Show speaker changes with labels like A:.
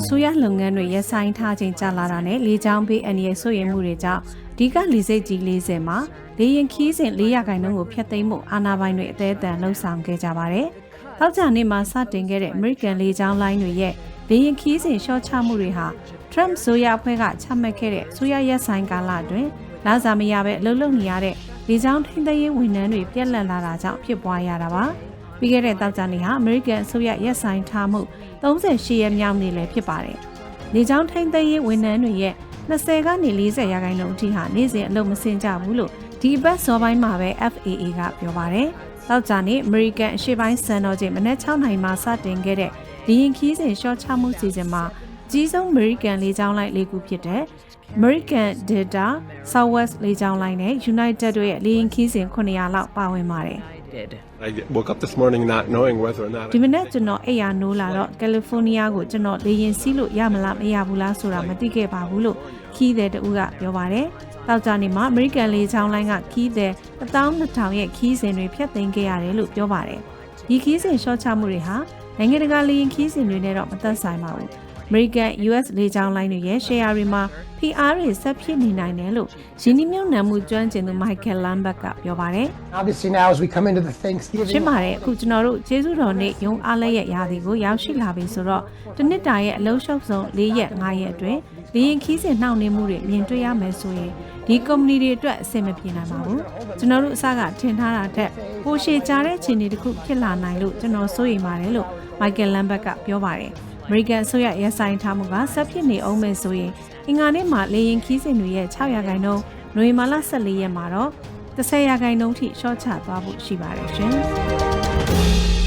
A: အစိုးရလုပ်ငန်းတွေရပ်ဆိုင်းထားခြင်းကြာလာတာနဲ့လေကြောင်းဘေးအန္တရာယ်ဆိုရင်မှုတွေကြောင့်ဒီကလေစိတ်ကြီး40မှာလေရင်ခီးစဉ်400ခိုင်နှုန်းကိုဖျက်သိမ်းမှုအာဏာပိုင်တွေအသေးအံလှုံ့ဆော်ခဲ့ကြပါတယ်။တောက်ကြနေ့မှာစတင်ခဲ့တဲ့ American လေကြောင်းလိုင်းတွေရဲ့လေရင်ခီးစဉ်ရှော့ချမှုတွေဟာ Trump ဆိုရအဖွဲ့ကချမှတ်ခဲ့တဲ့ဆိုရရက်ဆိုင်ကာလအတွင်းလာစားမရပဲအလုပ်လုပ်နေရတဲ့လေကြောင်းထိန်းသိမ်းရေးဝန်ထမ်းတွေပြက်လက်လာတာကြောင့်ဖြစ်ပွားရတာပါ။ ပြီးခဲ့တဲ့တောက်ကြနေ့ဟာ American အစိုးရရက်ဆိုင်ထားမှု38ရက်မြောက်နေ့လည်းဖြစ်ပါတယ်။လေကြောင်းထိန်းသိမ်းရေးဝန်ထမ်းတွေရဲ့20ကနေ40ရာခိုင်နှုန်းအထိဟာနေ့စဉ်အလုပ်မဆင်းကြဘူးလို့ဒီဘက်စောပိုင်းမှာပဲ FAA ကပြောပါတယ်။တောက်ကြနေ့ American အရှေ့ပိုင်းစံတော်ချိန်မနက်6နိုင်မှာစတင်ခဲ့တဲ့လေရင်ခီးစဉ်ရှော့ချမှုစီစဉ်မှာကြီးဆုံး American လေကြောင်းလိုင်းလေးခုဖြစ်တဲ့ American Delta, Southwest လေကြောင်းလိုင်းနဲ့ United တို့ရဲ့လေရင်ခီးစဉ်900လောက်ပါဝင်ပါတယ်။
B: I woke up this morning not knowing whether or not
A: ဒီမနေ့ကျွန်တော်အိယာနိုးလာတော့ကယ်လီဖိုးနီးယားကိုကျွန်တော်လေရင်စီးလို့ရမလားမရဘူးလားဆိုတာမသိခဲ့ပါဘူးလို့ခီးတဲ့တူကပြောပါတယ်။တောက်ကြနေမှာအမေရိကန်လေကြောင်းလိုင်းကခီးတဲ့12000ရဲ့ခီးစဉ်တွေဖျက်သိမ်းခဲ့ရတယ်လို့ပြောပါတယ်။ဒီခီးစဉ်ရှော့ချမှုတွေဟာနိုင်ငံတကာလေရင်ခီးစဉ်တွေနဲ့တော့မသက်ဆိုင်ပါဘူး။ American US လေကြောင်းလိုင်းတွေရဲ့ share တွေမှာ PR တွေဆက်ဖြစ်နေနိုင်တယ်လို့ရင်းနှီးမြှုပ်နှံမှုကျွမ်းကျင်သူ Michael Lambert ကပြောပါတယ်။
C: Obviously, now as we come into the Thanksgiving
A: ရှင်းပါတယ်အခုကျွန်တော်တို့ကျေးဇူးတော်နေ့ရုံးအားလည်းရဲ့ရာသီကိုရောက်ရှိလာပြီဆိုတော့တစ်နှစ်တာရဲ့အလုံးရှုပ်ဆုံး၄ရက်၅ရက်အတွင်းလေရင်ခီးစဉ်နှောင့်နှေးမှုတွေမြင်တွေ့ရမယ်ဆိုရင်ဒီကုမ္ပဏီတွေအတွက်အဆင်မပြေနိုင်ပါဘူးကျွန်တော်တို့အစကထင်ထားတာထက်ပိုရှည်ကြတဲ့ခြေအနေတစ်ခုဖြစ်လာနိုင်လို့ကျွန်တော်စိုးရိမ်ပါတယ်လို့ Michael Lambert ကပြောပါတယ် အမေရိကန်အစိုးရရဲဆိုင်ထားမှုကဆက်ဖြစ်နေအောင်မယ်ဆိုရင်အင်္ဂါနေ့မှာလေရင်ခီးစဉ်တွေရဲ့6ရာခိုင်နှုန်းနိုဝင်ဘာလ14ရက်မှာတော့10ရာခိုင်နှုန်းထိရှော့ချသွားဖို့ရှိပါတယ်ရှင်။